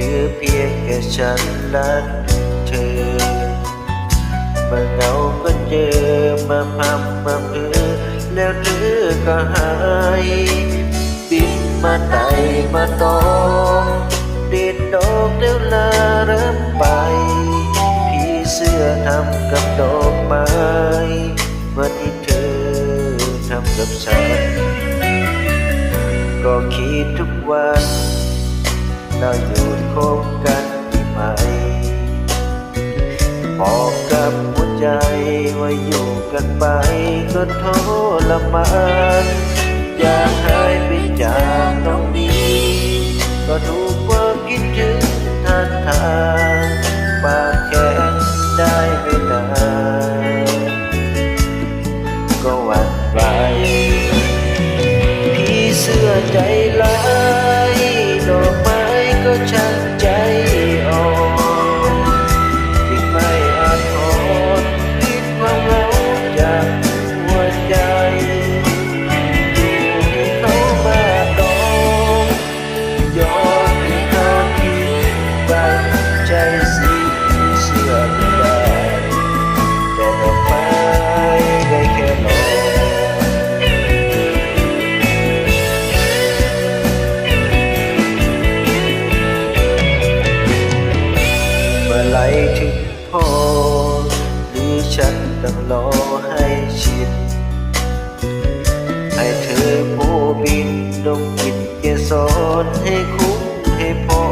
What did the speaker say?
หรือเพียงแค่ฉันรักเธอเมื่อเงาก็เจอมาพำมาเพื่อแล้วเธอก็หายบินมาไต่มาตอมด็ดดอกเดี๋ยวลาเริ่มไปพี่เสื้อทำกับดอกไม้วันที่เธอทำกับฉัน ก็คิดทุกวัน เราอยู่คบกันที่ไหม บอกกับหัวใจว่าอยู่กันไปก็ทรมานอยากหายไปจากตรงนี้ ก็ถูกความคิดถึงท่านทางปากแข็งได้ไม่นานก็หวั่นไหวพี่เสื้อใจร้าย ถึงพอ หรือฉันต้องรอให้ชินให้เธอผู้บินลงกินเกสรให้คุ้มให้พอ